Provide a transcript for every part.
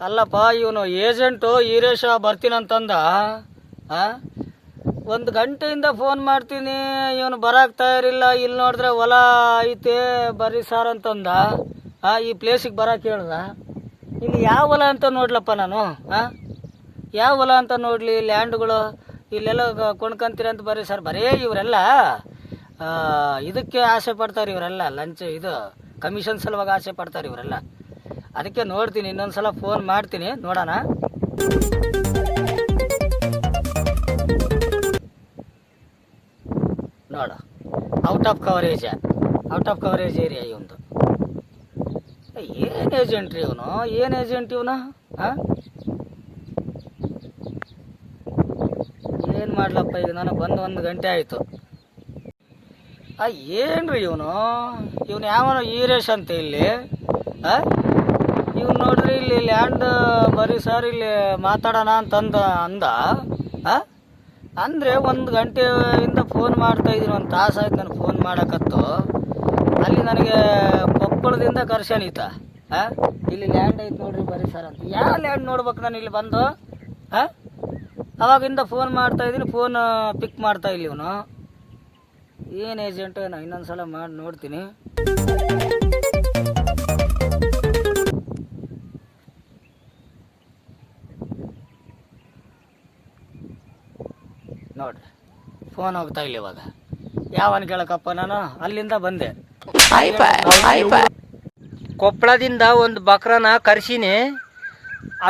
ಅಲ್ಲಪ್ಪ, ಇವನು ಏಜೆಂಟು, ಈರೇಶ ಬರ್ತೀನಂತಂದ ಒಂದು ಗಂಟೆಯಿಂದ ಫೋನ್ ಮಾಡ್ತೀನಿ, ಇವನು ಬರಕ್ಕೆ ತಯಾರಿಲ್ಲ, ಇಲ್ಲಿ ನೋಡಿದ್ರೆ ಹೊಲ ಐತೆ, ಬರ್ರಿ ಸಾರ್ ಅಂತಂದ. ಈ ಪ್ಲೇಸಿಗೆ ಬರಕ್ಕೆ ಹೇಳ್ದ. ಇಲ್ಲಿ ಯಾವ ಹೊಲ ಅಂತ ನೋಡ್ಲಪ್ಪ ನಾನು, ಆ? ಯಾವ ಹೊಲ ಅಂತ ನೋಡಲಿ, ಲ್ಯಾಂಡ್ಗಳು, ಇಲ್ಲೆಲ್ಲ ಕೊಂಡ್ಕೊಂತೀರ ಅಂತ ಬರ್ರಿ ಸರ್. ಬರೇ ಇವರೆಲ್ಲ ಇದಕ್ಕೆ ಆಸೆ ಪಡ್ತಾರೆ ಇವರೆಲ್ಲ, ಲಂಚ್ ಇದು ಕಮಿಷನ್ ಸಲುವಾಗಿ ಆಸೆ ಪಡ್ತಾರೆ ಇವರೆಲ್ಲ. ಅದಕ್ಕೆ ನೋಡ್ತೀನಿ, ಇನ್ನೊಂದ್ಸಲ ಫೋನ್ ಮಾಡ್ತೀನಿ, ನೋಡೋಣ. ನೋಡು out of coverage out of coverage area ಇವಂದು ಏನು ಏಜೆಂಟ್ ರೀ ಇವನು? ಏನು ಏಜೆಂಟ್ ಇವನು? ಹಾಂ? ಏನು ಮಾಡ್ಲಪ್ಪ ಈಗ ನನಗೆ ಬಂದು ಒಂದು ಗಂಟೆ ಆಯಿತು. ಆ ರೀ ಇವನು? ಇವನು ಯಾವನು ಈರೇಶ್ ಅಂತ ಇಲ್ಲಿ, ಆ? ಇವ್ನು ನೋಡ್ರಿ ಇಲ್ಲಿ ಲ್ಯಾಂಡ್ ಬರೀ ಸರ್ ಇಲ್ಲಿ ಮಾತಾಡೋಣ ಅಂತಂದ, ಅಂದ. ಅಂದರೆ ಒಂದು ಗಂಟೆಯಿಂದ ಫೋನ್ ಮಾಡ್ತಾ ಇದ್ದೀನಿ ಒಂದು ತಾಸು ಆಯ್ತು ನಾನು ಫೋನ್ ಮಾಡಕತ್ತು. ಅಲ್ಲಿ ನನಗೆ ಕೊಪ್ಪಳದಿಂದ ಕರ್ಶನ್ ಆ? ಇಲ್ಲಿ ಲ್ಯಾಂಡ್ ಐತೆ ನೋಡ್ರಿ ಬರೀ ಸರ್ ಅಂತ. ಯಾವ ಲ್ಯಾಂಡ್ ನೋಡ್ಬೇಕು ನಾನು ಇಲ್ಲಿ ಬಂದು? ಆ? ಅವಾಗಿಂದ ಫೋನ್ ಮಾಡ್ತಾ ಇದ್ದೀನಿ ಫೋನ್ ಪಿಕ್ ಮಾಡ್ತಾ ಇಲ್ಲ ಇವನು. ಏನು ಏಜೆಂಟ್ ನಾನು ಇನ್ನೊಂದು ಸಲ ಮಾಡಿ ನೋಡ್ತೀನಿ. ನೋಡ್ರಿ ಫೋನ್ ಹೋಗ್ತಾ ಇಲ್ಲ ಇವಾಗ. ಯಾವನ್ ಕೇಳಕಪ್ಪ ನಾನು? ಅಲ್ಲಿಂದ ಬಂದೆ. ಕೊಪ್ಪಳದಿಂದ ಒಂದು ಬಕ್ರನ ಕರ್ಸಿನಿ.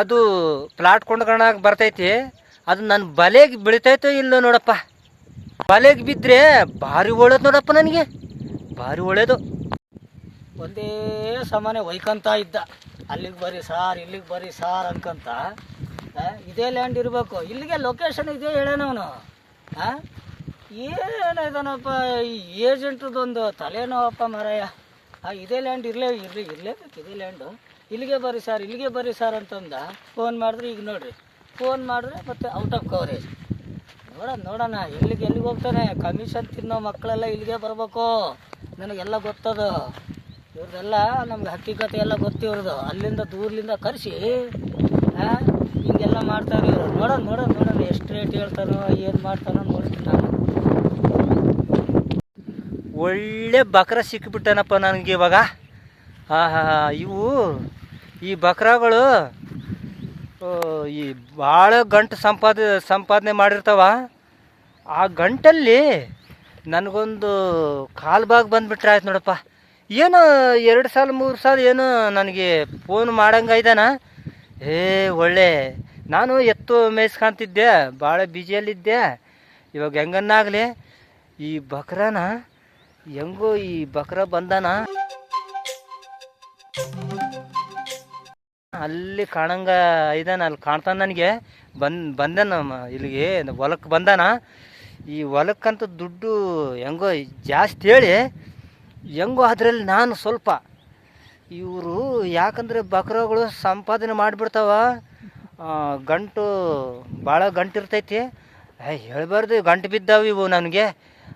ಅದು ಪ್ಲಾಟ್ ಕೊಂಡ್ಕೊಳಕ್ ಬರ್ತೈತಿ. ಅದು ನನ್ನ ಬಲೆಗೆ ಬೀಳ್ತೈತೋ ಇಲ್ಲೋ ನೋಡಪ್ಪ. ಬಲೆಗೆ ಬಿದ್ದರೆ ಭಾರಿ ಒಳ್ಳೇದು ನೋಡಪ್ಪ ನನಗೆ. ಭಾರಿ ಒಳ್ಳೇದು. ಒಂದೇ ಸಮಾನೆ ಒಯ್ಕಂತ ಇದ್ದ. ಅಲ್ಲಿಗೆ ಬರ್ರಿ ಸಾರ್ ಇಲ್ಲಿಗೆ ಬರ್ರಿ ಸಾರ್ ಅನ್ಕಂತ. ಇದೇ ಲ್ಯಾಂಡ್ ಇರಬೇಕು. ಇಲ್ಲಿಗೆ ಲೊಕೇಶನ್ ಇದೆ ಹೇಳೋನವನು ಹಾಂ ಏನಿದಾನಪ್ಪ ಈ ಏಜೆಂಟ್ರದೊಂದು ತಲೆನೋವಪ್ಪ ಮಾರಾಯ. ಆ, ಇದೇ ಲ್ಯಾಂಡ್ ಇರಲೇ, ಇರಲಿ, ಇರಲೇಬೇಕು, ಇದೇ ಲ್ಯಾಂಡು ಇಲ್ಲಿಗೆ ಬರ್ರಿ ಸರ್ ಇಲ್ಲಿಗೆ ಬರ್ರಿ ಸರ್ ಅಂತಂದ ಫೋನ್ ಮಾಡಿದ್ರೆ ಈಗ ನೋಡ್ರಿ. ಫೋನ್ ಮಾಡಿದ್ರೆ ಮತ್ತೆ ಔಟ್ ಆಫ್ ಕವರೇಜ್ ನೋಡೋಣ ನೋಡೋಣ, ಎಲ್ಲಿಗೆ ಎಲ್ಲಿಗೆ ಹೋಗ್ತಾನೆ? ಕಮಿಷನ್ ತಿನ್ನೋ ಮಕ್ಕಳೆಲ್ಲ ಇಲ್ಲಿಗೆ ಬರಬೇಕು. ನನಗೆಲ್ಲ ಗೊತ್ತದು. ಇವ್ರದೆಲ್ಲ ನಮ್ಗೆ ಹಕ್ಕಿಕತೆ ಎಲ್ಲ ಗೊತ್ತಿವ್ರದ್ದು ಅಲ್ಲಿಂದ, ದೂರ್ಲಿಂದ ಕರೆಸಿ ಹಿಂಗೆಲ್ಲ ಮಾಡ್ತಾರೆ ಇವರು. ನೋಡೋಣ ನೋಡೋಣ ನೋಡೋಣ, ಎಷ್ಟು ರೇಟ್ ಹೇಳ್ತಾರೋ ಏನು ಮಾಡ್ತಾನೋ ನೋಡ್ತೀನಿ ನಾನು ಒಳ್ಳೆ ಬಕ್ರ ಸಿಕ್ಕಿಬಿಟ್ಟನಪ್ಪ ನನಗೆ ಇವಾಗ. ಹಾ ಹಾ ಇವು ಈ ಬಕ್ರಗಳು ಈ ಭಾಳ ಗಂಟು ಸಂಪಾದ, ಸಂಪಾದನೆ ಮಾಡಿರ್ತಾವ. ಆ ಗಂಟಲ್ಲಿ ನನಗೊಂದು ಕಾಲು ಭಾಗ ಬಂದುಬಿಟ್ರೆ ಆಯ್ತು ನೋಡಪ್ಪ. ಏನು ಎರಡು ಸಾಲ, ಮೂರು ಸಾಲ ಏನು ನನಗೆ ಫೋನ್ ಮಾಡಂಗೆ ಇದ್ದಾನ? ಏ, ಒಳ್ಳೆ. ನಾನು ಎತ್ತು ಮೇಯ್ಸ್ಕೊಂತಿದ್ದೆ, ಭಾಳ ಬ್ಯುಸಿಯಲ್ಲಿದ್ದೆ ಇವಾಗ ಹೆಂಗನ್ನಾಗಲಿ, ಈ ಬಕ್ರನ ಹೆಂಗೋ ಈ ಬಕ್ರ ಬಂದಾನ? ಅಲ್ಲಿ ಕಾಣಂಗ ಇದಾನ, ಅಲ್ಲಿ ಕಾಣ್ತಾನ ನನಗೆ. ಬಂದ್, ಬಂದಾನ ಇಲ್ಲಿಗೆ ಹೊಲಕ್ಕೆ ಬಂದಾನ. ಈ ಹೊಲಕ್ಕಂತ ದುಡ್ಡು ಹೆಂಗೋ ಜಾಸ್ತಿ ಹೇಳಿ, ಹೆಂಗೋ ಅದರಲ್ಲಿ ನಾನು ಸ್ವಲ್ಪ. ಇವರು ಯಾಕಂದ್ರೆ ಬಕ್ರಗಳು ಸಂಪಾದನೆ ಮಾಡಿಬಿಡ್ತಾವ. ಗಂಟು ಭಾಳ ಗಂಟು ಇರ್ತೈತಿ ಹೇಳ್ಬಾರ್ದು, ಗಂಟು ಬಿದ್ದಾವ ಇವು ನನಗೆ.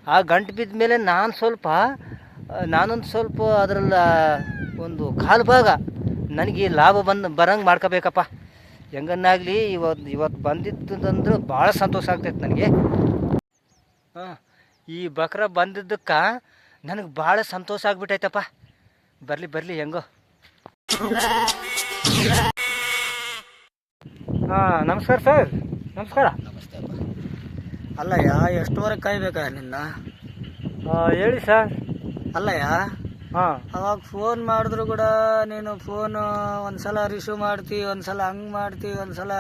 ಆ ಗಂಟು ಬಿದ್ದ ಮೇಲೆ ನಾನು ಸ್ವಲ್ಪ ನಾನೊಂದು ಸ್ವಲ್ಪ ಅದರಲ್ಲ ಒಂದು ಕಾಲು ಭಾಗ ನನಗೆ ಲಾಭ ಬಂದು, ಬರಂಗೆ ಮಾಡ್ಕೋಬೇಕಪ್ಪ. ಹೆಂಗನ್ನಾಗಲಿ ಇವತ್ತು ಇವತ್ತು ಬಂದಿದ್ದಂದ್ರೆ ಭಾಳ ಸಂತೋಷ ಆಗ್ತೈತೆ ನನಗೆ. ಹಾಂ, ಈ ಬಕ್ರ ಬಂದಿದ್ದಕ್ಕೆ ನನಗೆ ಭಾಳ ಸಂತೋಷ ಆಗ್ಬಿಟ್ಟೈತಪ್ಪ. ಬರಲಿ ಬರಲಿ, ಹೆಂಗೋ. ಹಾಂ, ನಮಸ್ಕಾರ ಸರ್. ನಮಸ್ಕಾರ. ಅಲ್ಲಯ್ಯ ಎಷ್ಟುವರೆಗೆ ಕಾಯ್ಬೇಕಾ ನಿನ್ನ ಹೇಳಿ ಸರ್ ಅಲ್ಲಯ್ಯ ಹಾಂ. ಅವಾಗ ಫೋನ್ ಮಾಡಿದ್ರು ಕೂಡ ನೀನು ಫೋನು ಒಂದ್ಸಲ ರಿಸೀವ್ ಮಾಡ್ತಿ ಒಂದ್ಸಲ ಹಂಗ್ ಮಾಡ್ತಿ ಒಂದ್ಸಲ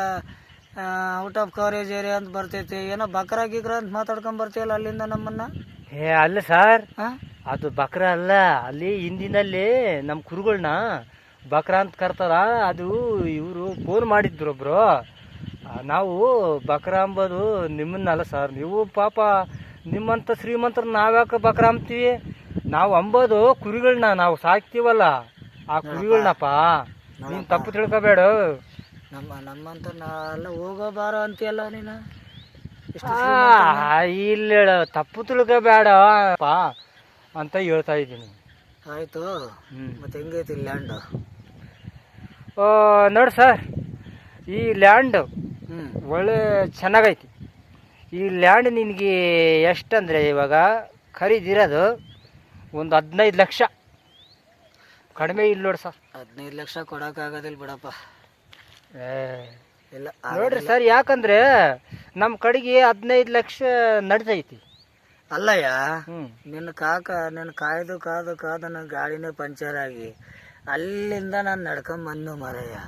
ಔಟ್ ಆಫ್ ಕವರೇಜ್ ಏರಿಯಾ ಅಂತ ಬರ್ತೈತಿ. ಏನೋ ಬಕ್ರ ಗಿಕ್ರ ಅಂತ ಮಾತಾಡ್ಕೊಂಡ್ ಬರ್ತೀಯಲ್ಲ ಅಲ್ಲಿಂದ ನಮ್ಮನ್ನ? ಏ ಅಲ್ಲ ಸರ್ ಹಾಂ ಅದು ಬಕ್ರ ಅಲ್ಲ ಅಲ್ಲಿ ಹಿಂದಿನಲ್ಲಿ ನಮ್ಮ ಕುರುಗಳನ್ನ ಬಕ್ರ ಅಂತ ಕರ್ತಾರ. ಅದು ಇವರು ಫೋನ್ ಮಾಡಿದ್ರು ಒಬ್ರು. ನಾವು ಬಕ್ರ ಅಂಬೋದು ನಿಮ್ಮನ್ನಲ್ಲ ಸರ್. ನೀವು ಪಾಪ ನಿಮ್ಮಂಥ ಶ್ರೀಮಂತರು ನಾವ್ಯಾಕೆ ಬಕ್ರ ಅಂಬ್ತೀವಿ ನಾವು ಅಂಬೋದು ಕುರಿಗಳನ್ನ ನಾವು ಸಾಕ್ತೀವಲ್ಲ. ಆ ಕುರಿಗಳನ್ನಪ್ಪ ನೀನು ತಪ್ಪು ತಿಳ್ಕೊಬೇಡ. ನಮ್ಮ ನಮ್ಮಂತ ನಾಲ್ಲ ಹೋಗೋ ಬಾರೋ ಅಂತೀಯಲ್ಲ ನೀನು? ಇಲ್ಲ ತಪ್ಪು ತಿಳ್ಕೊಬೇಡ ಪಾ ಅಂತ ಹೇಳ್ತಾ ಇದ್ದೀನಿ. ಆಯಿತು. ಮತ್ತೆ ಹೆಂಗೈತಿ ಲ್ಯಾಂಡ್ ನೋಡಿ ಸರ್ ಈ ಲ್ಯಾಂಡ್ ಒಳ್ಳೆ ಚೆನ್ನಾಗೈತಿ. ಈ ಲ್ಯಾಂಡ್ ನಿನಗೆ ಎಷ್ಟಂದರೆ ಇವಾಗ ಖರೀದಿರೋದು ಒಂದು ಹದಿನೈದು ಲಕ್ಷ. ಕಡಿಮೆ ಇಲ್ಲ ನೋಡಿ ಸರ್. ಹದಿನೈದು ಲಕ್ಷ ಕೊಡೋಕ್ಕಾಗೋದಿಲ್ಲ ಬಿಡಪ್ಪ. ಏ ಇಲ್ಲ ನೋಡ್ರಿ ಸರ್ ಯಾಕಂದ್ರೆ ನಮ್ಮ ಕಡೆಗೆ ಹದಿನೈದು ಲಕ್ಷ ನಡ್ದೈತಿ ಅಲ್ಲಯ್ಯ ಹ್ಞೂ ನಿನ್ನ ಕಾಕ ನಿನ್ನ ಕಾಯ್ದು ಕಾದು ಕಾದು ನನ್ನ ಗಾಡಿನೇ ಪಂಚರ್ ಆಗಿ ಅಲ್ಲಿಂದ ನಾನು ನಡ್ಕೊಂಬಂದು ಮರಯ್ಯ.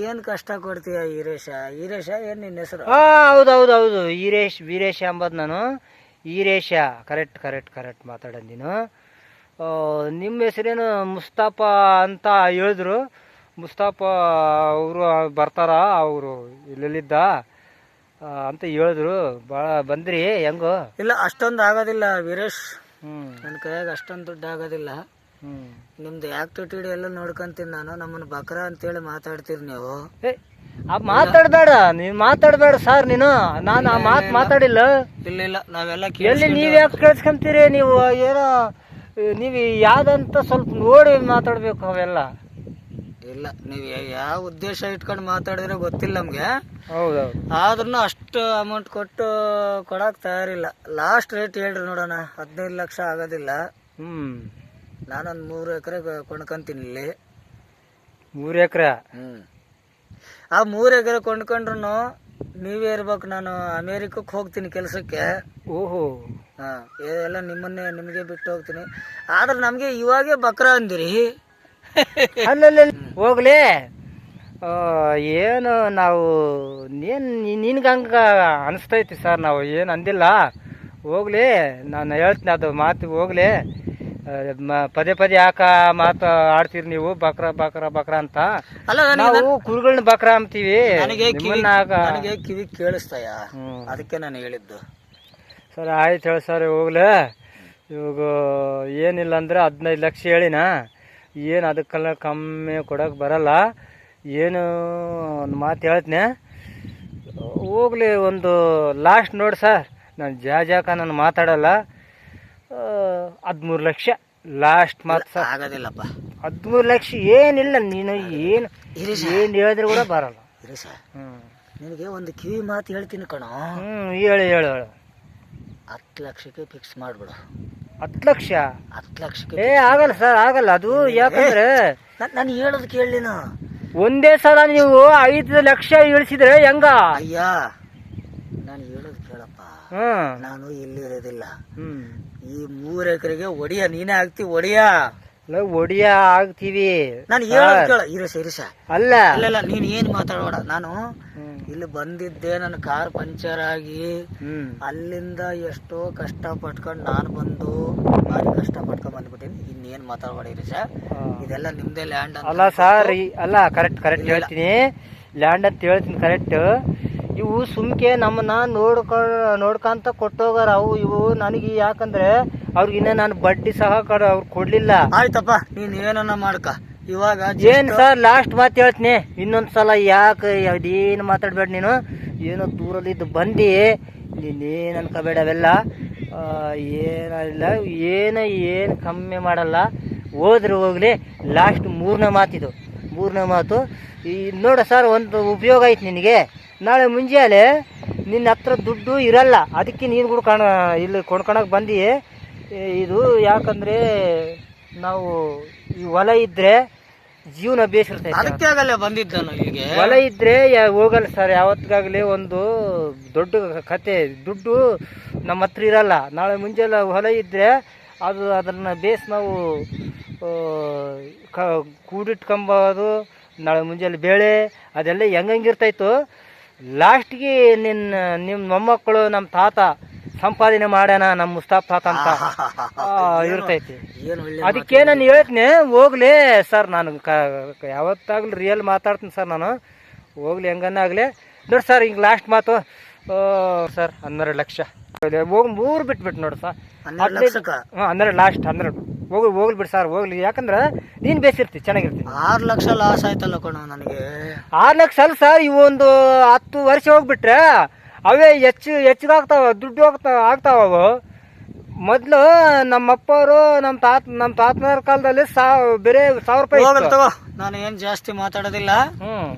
ಏನು ಕಷ್ಟ ಕೊಡ್ತೀಯ ಈರೇಶ ಈರೇಶ ಏನು ನಿನ್ನ ಹೆಸರು? ಹಾಂ ಹೌದು ಹೌದು ಹೌದು ಈರೇಶ್ ವೀರೇಶ ಅಂಬದು ನಾನು. ಈರೇಶ ಕರೆಕ್ಟ್ ಕರೆಕ್ಟ್ ಕರೆಕ್ಟ್ ಮಾತಾಡೋದು ನೀನು. ನಿಮ್ಮ ಹೆಸರೇನು ಮುಸ್ತಾಫಾ ಅಂತ ಹೇಳಿದ್ರು. ಮುಸ್ತಾಫಾ ಅವರು ಬರ್ತಾರ? ಅವರು ಇಲ್ಲೆಲ್ಲಿದ್ದ ಅಂತ ಹೇಳಿದ್ರು. ಭಾಳ ಬಂದ್ರಿ ಹೆಂಗೋ? ಇಲ್ಲ ಅಷ್ಟೊಂದು ಆಗೋದಿಲ್ಲ ವೀರೇಶ್. ಹ್ಞೂ ನನ್ನ ಕೈಯಾಗ ಅಷ್ಟೊಂದು ದುಡ್ಡು ಆಗೋದಿಲ್ಲ. ನಿಮ್ದು ಆ್ಯಕ್ಟಿವಿಟಿ ಎಲ್ಲ ನೋಡ್ಕೊಂತೀನಿ ನಾನು ನಮ್ಮನ್ನ ಬಕ್ರ ಅಂತೇಳಿ ಮಾತಾಡ್ತೀರಿ ನೀವು. ಮಾತಾಡಬೇಡ ನೀನು ಮಾತಾಡಬೇಡ ಸರ್ ನೀನು. ನಾನು ಆ ಮಾತು ಮಾತಾಡಿಲ್ಲ. ಇಲ್ಲ ಇಲ್ಲ ನಾವೆಲ್ಲ ಎಲ್ಲಿ ನೀವು ಯಾಕೆ ಕೇಳಿಸ್ಕೊಂತೀರಿ? ನೀವು ಏನೋ ನೀವು ಯಾವ್ದಂತ ಸ್ವಲ್ಪ ನೋಡಿ ಮಾತಾಡ್ಬೇಕು ಅವೆಲ್ಲ. ಇಲ್ಲ ನೀವು ಯಾವ ಉದ್ದೇಶ ಇಟ್ಕೊಂಡು ಮಾತಾಡಿದ್ರೆ ಗೊತ್ತಿಲ್ಲ ನಮಗೆ. ಹೌದೌದು. ಆದ್ರೂ ಅಷ್ಟು ಅಮೌಂಟ್ ಕೊಟ್ಟು ಕೊಡಕ್ ತಯಾರಿಲ್ಲ. ಲಾಸ್ಟ್ ರೇಟ್ ಹೇಳ್ರಿ ನೋಡೋಣ ಹದಿನೈದು ಲಕ್ಷ ಆಗೋದಿಲ್ಲ. ಹ್ಞೂ ನಾನೊಂದು ಮೂರು ಎಕರೆ ಕೊಂಡ್ಕೊಂತೀನಿ ಇಲ್ಲಿ. ಮೂರು ಎಕರೆ? ಹ್ಞೂ ಆ ಮೂರು ಎಕರೆ ಕೊಂಡ್ಕೊಂಡ್ರು ನೀವೇ ಇರ್ಬೇಕು ನಾನು ಅಮೇರಿಕಕ್ಕೆ ಹೋಗ್ತೀನಿ ಕೆಲಸಕ್ಕೆ. ಓಹೋ. ಹಾಂ ಎಲ್ಲ ನಿಮ್ಮನ್ನೇ ನಿಮಗೆ ಬಿಟ್ಟು ಹೋಗ್ತೀನಿ. ಆದ್ರೆ ನಮಗೆ ಇವಾಗೇ ಬಕ್ರ ಅಂದಿರಿ. ಅಲ್ಲಲ್ಲಿ ಹೋಗ್ಲಿ? ಏನು ನಾವು ಏನು ನಿನ್ಗೆ ಹಂಗೆ ಅನಿಸ್ತೈತಿ ಸರ್ ನಾವು ಏನು ಅಂದಿಲ್ಲ. ಹೋಗ್ಲಿ ನಾನು ಹೇಳ್ತೀನಿ ಅದು ಮಾತು ಹೋಗ್ಲಿ. ಪದೇ ಪದೇ ಯಾಕ ಮಾತು ಆಡ್ತೀರಿ ನೀವು? ಬಕ್ರ ಬಕ್ರ ಬಕ್ರ ಅಂತ. ಅಲ್ಲ ನಾವು ಕುರುಗಳನ್ನ ಬಕ್ರ ಅಂತೀವಿ. ನನಗೆ ಕಿವಿ ನನಗೆ ಕಿವಿ ಕೇಳಿಸ್ತಾಯ. ಅದಕ್ಕೆ ನಾನು ಹೇಳಿದ್ದು. ಸರ್ ಆಯ್ತು ಹೇಳಿ ಸರ್ ಹೋಗ್ಲಿ. ಇವಾಗ ಏನಿಲ್ಲ ಅಂದ್ರೆ ಹದಿನೈದು ಲಕ್ಷ ಹೇಳಿನ. ಏನು ಅದಕ್ಕೆಲ್ಲ ಕಮ್ಮಿ ಕೊಡೋಕೆ ಬರಲ್ಲ. ಏನು ಒಂದು ಮಾತು ಹೇಳ್ತೀನಿ. ಹೋಗ್ಲಿ ಒಂದು ಲಾಸ್ಟ್ ನೋಡಿ ಸರ್. ನಾನು ಜಾಜಾಕ ನಾನು ಮಾತಾಡಲ್ಲ. ಹದಿಮೂರು ಲಕ್ಷ. ಲಾಸ್ಟ್ ಮಾತ್ರ ಆಗೋದಿಲ್ಲಪ್ಪ. ಹದಿಮೂರು ಲಕ್ಷ ಏನಿಲ್ಲ ನೀನು ಏನು ಏನು ಹೇಳಿದ್ರೆ ಕೂಡ ಬರಲ್ಲ. ಇರೀಶ ನಿನಗೆ ಒಂದು ಕಿವಿ ಮಾತು ಹೇಳ್ತೀನಿ ಕಣೋ. ಹ್ಞೂ ಹೇಳಿ ಹೇಳು ಹೇಳು. ಹತ್ತು ಲಕ್ಷಕ್ಕೆ ಫಿಕ್ಸ್ ಮಾಡಿಬಿಡು. ಹತ್ತು ಲಕ್ಷ? ಹತ್ತು ಲಕ್ಷಕ್ಕೆ ಏ ಆಗಲ್ಲ ಸರ್ ಆಗಲ್ಲ. ಅದು ಯಾಕಂದ್ರೆ ನಾನು ಹೇಳೋದು ಕೇಳಲಿನ ಒಂದೇ ಸಲ ನೀವು ಐದು ಲಕ್ಷ ಇಳಿಸಿದ್ರೆ ಹೆಂಗ? ಅಯ್ಯ ನಾನು ಹೇಳೋದು ಕೇಳಪ್ಪ. ನಾನು ಇಲ್ಲಿರೋದಿಲ್ಲ ಈ ಮೂರ್ ಎಕರೆಗೆ ಒಡಿಯ ನೀನೇ ಆಗ್ತಿ ಒಡಿಯ. ಒಡಿಯ ಆಗ್ತೀವಿ. ನಾನು ಏನು ಕೇಳ ಇರಸ ಇರಸ ಅಲ್ಲ. ಅಲ್ಲ ನೀನು ಏನು ಮಾತಾಡೋಣ ನಾನು ಇಲ್ಲಿ ಬಂದಿದ್ದೆ ನನ್ನ ಕಾರ್ ಪಂಚರ್ ಆಗಿ. ಅಲ್ಲಿಂದ ಎಷ್ಟೋ ಕಷ್ಟ ಪಟ್ಕೊಂಡು ನಾನು ಬಂದು ಭಾರಿ ಕಷ್ಟ ಪಟ್ಕೊಂಡ್ ಬಂದ್ಬಿಟ್ಟಿನಿ. ಇನ್ನೇನು ಮಾತಾಡಬೇಡ ಇರಸ ಇದೆಲ್ಲ ನಿಮ್ದೇ ಲ್ಯಾಂಡ್ ಅಲ್ಲ ಸರ್ ಅಲ್ಲ ಕರೆಕ್ಟ್ ಕರೆಕ್ಟ್ ಹೇಳ್ತೀನಿ. ಲ್ಯಾಂಡ್ ಅಂತ ಹೇಳ್ತೀನಿ ಕರೆಕ್ಟ್ ಇವು ಸುಮ್ಕೆ ನಮ್ಮನ್ನ ನೋಡ್ಕೊ ನೋಡ್ಕೊಂತ ಕೊಟ್ಟೋಗಾರ ಅವು ಇವು. ನನಗೆ ಯಾಕಂದ್ರೆ ಅವ್ರಿಗಿನ್ನ ನಾನು ಬಡ್ಡಿ ಸಹ ಕಡ ಅವ್ರು ಕೊಡ್ಲಿಲ್ಲ. ಆಯ್ತಪ್ಪ ನೀನ್ ಏನನ್ನ ಮಾಡ್ಕ. ಇವಾಗ ಏನ್ ಸರ್ ಲಾಸ್ಟ್ ಮಾತು ಹೇಳ್ತೀನಿ. ಇನ್ನೊಂದ್ಸಲ ಯಾಕೆ ಅದೇನು ಮಾತಾಡ್ಬೇಡ ನೀನು? ಏನೋ ದೂರಲ್ಲಿದ್ದು ಬಂದಿ. ನೀನೇನು ಅನ್ಕೋಬೇಡ ಅವೆಲ್ಲ. ಏನಿಲ್ಲ ಏನು ಏನು ಕಮ್ಮಿ ಮಾಡಲ್ಲ. ಹೋದ್ರೆ ಹೋಗ್ಲಿ. ಲಾಸ್ಟ್ ಮೂರನೇ ಮಾತಿದು ಮೂರನೇ ಮಾತು. ಈ ನೋಡ ಸರ್ ಒಂದು ಉಪಯೋಗ ಐತೆ ನಿನಗೆ. ನಾಳೆ ಮುಂಜಾನೆ ನಿನ್ನ ಹತ್ರ ದುಡ್ಡು ಇರಲ್ಲ. ಅದಕ್ಕೆ ನೀನು ಕೂಡ ಕಾಣ ಇಲ್ಲಿ ಕೊಂಡ್ಕೊಳಕ್ಕೆ ಬಂದು. ಇದು ಯಾಕಂದರೆ ನಾವು ಈ ಹೊಲ ಇದ್ದರೆ ಜೀವನ ಬೇಸಿರ್ತೈತೆ. ಅದಕ್ಕೆ ಆಗಲ್ಲ ಬಂದಿದ್ದ ಹೊಲ ಇದ್ರೆ ಯಾ- ಹೋಗಲ್ಲ ಸರ್. ಯಾವತ್ತಿಗಾಗಲಿ ಒಂದು ದೊಡ್ಡ ಕತೆ. ದುಡ್ಡು ನಮ್ಮ ಹತ್ರ ಇರಲ್ಲ. ನಾಳೆ ಮುಂಜಾನೆ ಹೊಲ ಇದ್ದರೆ ಅದು ಅದನ್ನು ಬೇಸ್ ನಾವು ಕ ಕೂಡಿಟ್ಕೊಂಬೋದು ನಾಳೆ ಮುಂಜಾನೆ ಬೇಳೆ ಅದೆಲ್ಲ ಹೆಂಗಂಗಿರ್ತೈತು ಲಾಸ್ಟ್ಗೆ ನಿನ್ನ ನಿಮ್ಮ ಮೊಮ್ಮಕ್ಕಳು ನಮ್ಮ ತಾತ ಸಂಪಾದನೆ ಮಾಡ್ಯಾನ ನಮ್ಮ ಮುಸ್ತಾಫ್ ತಾತ ಅಂತ. ಇರ್ತೈತಿ. ಅದಕ್ಕೆ ನಾನು ಹೇಳ್ತೀನಿ? ಹೋಗ್ಲಿ ಸರ್ ನಾನು ಯಾವತ್ತಾಗ್ಲಿ ಕ- ಯಾವತ್ತಾಗ್ಲೂ ರಿಯಲ್ ಮಾತಾಡ್ತೀನಿ ಸರ್ ನಾನು. ಹೋಗ್ಲಿ ಹೆಂಗನ್ನ ಆಗಲಿ ನೋಡಿ ಸರ್ ಹಿಂಗೆ ಲಾಸ್ಟ್ ಮಾತು. ಸರ್ ಹನ್ನೆರಡು ಲಕ್ಷ. ಹೋಗಿ ಮೂರು ಬಿಟ್ಬಿಟ್ಟು ನೋಡಿ ಸರ್. ಹನ್ನೆರಡು ಲಾಸ್ಟ್ ಹನ್ನೆರಡು. ಹೋಗಿ ಹೋಗ್ಲಿ ಬಿಡಿ ಸರ್ ಹೋಗ್ಲಿ. ಯಾಕಂದ್ರೆ ನೀನು ಬೇಸಿರ್ತಿ ಚೆನ್ನಾಗಿರ್ತಿ. ಆರು ಲಕ್ಷ ಲಾಸ್ ಆಯ್ತಲ್ಲ ಕಣೋ ನನಗೆ. ಆರು ಲಕ್ಷ ಅಲ್ಲ ಸರ್ ಇವು ಒಂದು ಹತ್ತು ವರ್ಷ ಹೋಗ್ಬಿಟ್ರೆ ಅವೇ ಹೆಚ್ಚು ಹೆಚ್ಚಿಗಾಗ್ತಾವ ದುಡ್ಡು ಹೋಗ್ತಾವ ಆಗ್ತಾವ ಅವು. ಮೊದಲು ನಮ್ಮಪ್ಪವರು ನಮ್ಮ ತಾತ ನಮ್ಮ ತಾತನವ್ರ ಕಾಲದಲ್ಲಿ ಸಾವ್ ಬೇರೆ ಸಾವಿರ ರೂಪಾಯಿ ಹೋಗಲ್ ಇತ್ತು. ನಾನು ಏನ್ ಜಾಸ್ತಿ ಮಾತಾಡೋದಿಲ್ಲ. ಹ್ಮ್.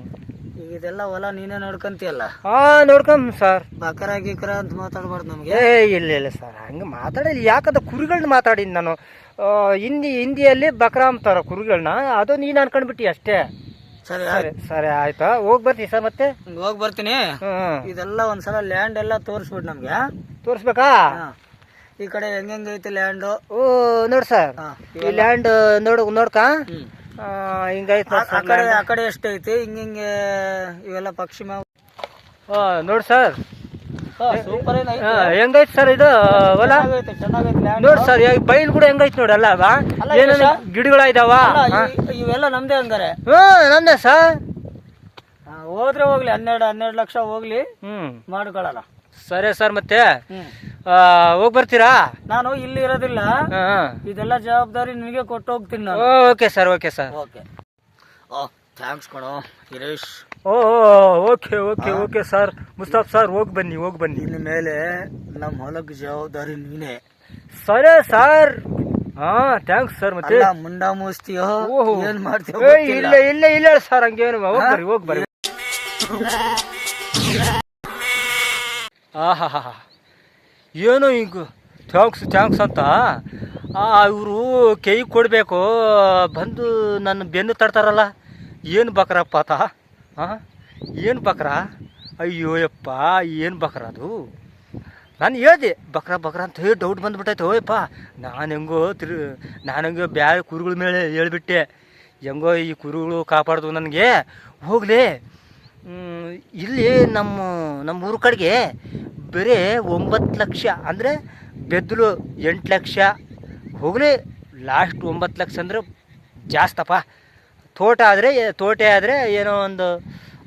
ಈಗ ಇದೆಲ್ಲ ಹೊಲ ನೀನೇ ನೋಡ್ಕಂತೀಯಲ್ಲ? ಹಾ ನೋಡ್ಕೊಂಬ ಸರ್. ಬಕರ ಗೀಕರ ಅಂತ ಮಾತಾಡ್ಬಾರ್ದು ನಮ್ಗೆ. ಏ ಇಲ್ಲ ಇಲ್ಲ ಸರ್ ಹಂಗೆ ಮಾತಾಡಿಲ್ಲ. ಯಾಕಂದ್ರೆ ಕುರಿಗಳನ್ನ ಮಾತಾಡಿನಿ ನಾನು. ಹಿಂದಿ ಹಿಂದಿಯಲ್ಲಿ ಬಕ್ರಾಮ್ ತರ ಕುರಿಗಳನ್ನ. ಅದು ನೀನು ಅನ್ಕೊಂಡ್ಬಿಟ್ಟಿ ಅಷ್ಟೇ. ಸರಿ ಸರಿ ಸರಿ ಆಯ್ತಾ? ಹೋಗಿ ಬರ್ತೀನಿ ಸರ್ ಮತ್ತೆ? ಹೋಗ್ ಬರ್ತೀನಿ. ಇದೆಲ್ಲ ಒಂದ್ಸಲ ಲ್ಯಾಂಡ್ ಎಲ್ಲ ತೋರಿಸ್ಬಿಡ್ ನಮ್ಗೆ. ತೋರಿಸ್ಬೇಕಾ. ಈ ಕಡೆ ಹೆಂಗ್ ಐತಿ ಲ್ಯಾಂಡು ಓ ನೋಡಿ ಸರ್. ಈ ಲ್ಯಾಂಡ್ ನೋಡು ನೋಡ್ಕ? ಹಿಂಗೈತೆ ಆ ಕಡೆ ಆ ಕಡೆ ಎಷ್ಟೈತಿ? ಹಿಂಗ ಹಿಂಗೆ ಇವೆಲ್ಲ ಪಕ್ಷಿ ನೋಡ್ ಸರ್. ಹೆಂಗೈತೆ ಸರ್ ಇದು ಹೊಲ? ನೋಡಿ ಸರ್ ಈಗ ಬೈಲ್ ಕೂಡ ಹೆಂಗೈತೆ ನೋಡಿ ಅಲ್ಲ ಏನೇನು ಗಿಡಗಳ ಇದಾವ ಇವೆಲ್ಲ ನಮ್ದೇ ಹಂಗಾರೆ. ಹ್ಞೂ ನಂದೆ ಸರ್. ಹೋದ್ರೆ ಹೋಗ್ಲಿ ಹನ್ನೆರಡು ಹನ್ನೆರಡು ಲಕ್ಷ ಹೋಗ್ಲಿ ಹ್ಞೂ ಮಾಡ್ಕೊಳ್ಳೋಣ ಸರಿ ಸರ್ ಮತ್ತೆ? ಹ್ಮ್. ಹೋಗಿ ಬರ್ತೀರಾ? ನಾನು ಇಲ್ಲಿ ಇರೋದಿಲ್ಲ. ಇದೆಲ್ಲ ಜವಾಬ್ದಾರಿ ನಿಮಗೆ ಕೊಟ್ಟು ಹೋಗ್ತೀನಿ ನಾನು. Okay sir okay sir. Okay. Oh thanks ಕಣೋ Hiresh. Oh okay okay okay sir. Mustaf sir ಹೋಗಿ ಬನ್ನಿ ಹೋಗಿ ಬನ್ನಿ. ಇನ್ನು ಮೇಲೆ ನಮ್ಮ ಹೊಲಕ್ಕೆ ಜವಾಬ್ದಾರಿ ನೀನೇ. ಸರಿ ಸರ್. ಹಾ ಥ್ಯಾಂಕ್ಸ್ ಸರ್ ಮತ್ತೆ. ಮುಂಡ ಮುಸ್ತಿಯೋ ಓಹೋ. ಏನ್ ಮಾಡ್ತೀಯೋ ಇಲ್ಲ ಇಲ್ಲ ಇಲ್ಲ ಸರ್ ಹಂಗೇನು ಹೋಗಿ ಬರ್ರಿ ಹೋಗಿ ಬರ್ರಿ. ಆಹಾ ಹಾ ಏನೋ ಹಿಂಗ ಥ್ಯಾಂಕ್ಸ್ ಥ್ಯಾಂಕ್ಸ್ ಅಂತ. ಇವರು ಕೈ ಕೊಡಬೇಕು. ಬಂದು ನನ್ನ ಬೆನ್ನು ತಡ್ತಾರಲ್ಲ. ಏನು ಬಕ್ರಪ್ಪ ಆತ ಹಾಂ ಏನು ಬಕ್ರ? ಅಯ್ಯೋ ಯಪ್ಪ, ಏನು ಬಕ್ರ ಅದು? ನಾನು ಹೇಳ್ದೆ, ಬಕ್ರ ಬಕ್ರ ಅಂತ ಹೇಳಿ ಡೌಟ್ ಬಂದುಬಿಟ್ಟೈತೆ ಓಯಪ್ಪ ನಾನು ಹೆಂಗೋ ತಿರು, ನಾನು ಹೆಂಗೋ ಬ್ಯಾರೆ ಕುರುಗಳ ಮೇಲೆ ಹೇಳ್ಬಿಟ್ಟೆ. ಹೆಂಗೋ ಈ ಕುರುಗಳು ಕಾಪಾಡ್ದು ನನಗೆ. ಹೋಗಲಿ. ಇಲ್ಲಿ ನಮ್ಮ ನಮ್ಮ ಊರು ಕಡೆಗೆ ಬರೀ ಒಂಬತ್ತು ಲಕ್ಷ, ಅಂದರೆ ಬೆದ್ದಲು ಎಂಟು ಲಕ್ಷ. ಹೋಗಲಿ ಲಾಸ್ಟ್ ಒಂಬತ್ತು ಲಕ್ಷ ಅಂದರೆ ಜಾಸ್ತಪ್ಪ. ತೋಟ ಆದರೆ ತೋಟ ಆದರೆ ಏನೋ ಒಂದು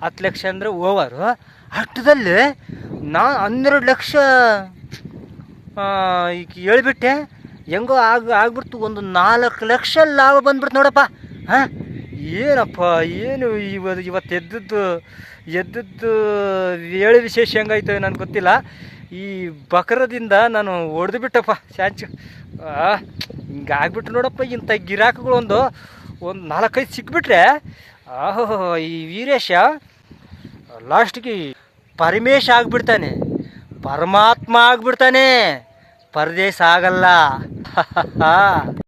ಹತ್ತು ಲಕ್ಷ ಅಂದರೆ ಓವರು. ಅಷ್ಟದಲ್ಲಿ ನಾ ಹನ್ನೆರಡು ಲಕ್ಷ ಈಗ ಹೇಳ್ಬಿಟ್ಟೆ, ಹೆಂಗೋ ಆಗ, ಆಗ್ಬಿಡ್ತು. ಒಂದು ನಾಲ್ಕು ಲಕ್ಷ ಲಾಭ ಬಂದ್ಬಿಡ್ತು ನೋಡಪ್ಪ. ಹಾಂ? ಏನಪ್ಪ, ಏನು ಇವತ್ತು ಇವತ್ತು ಎದ್ದದ್ದು ಎದ್ದದ್ದು ಹೇಳಿ ವಿಶೇಷ ಹೆಂಗಾಯ್ತು ನನಗೆ ಗೊತ್ತಿಲ್ಲ. ಈ ಬಕರದಿಂದ ನಾನು ಹೊಡೆದು ಬಿಟ್ಟಪ್ಪ ಸ್ಯಾಂಚು ಹಿಂಗೆ ಆಗ್ಬಿಟ್ರು ನೋಡಪ್ಪ, ಇಂಥ ಒಂದು ಒಂದು ನಾಲ್ಕೈದು ಸಿಕ್ಬಿಟ್ರೆ ಆಹೋ ಈ ವೀರೇಶ ಲಾಸ್ಟ್ಗೆ ಪರಮೇಶ್ ಆಗ್ಬಿಡ್ತಾನೆ. ಪರಮಾತ್ಮ ಆಗ್ಬಿಡ್ತಾನೆ. ಪರದೇಶ ಆಗಲ್ಲ.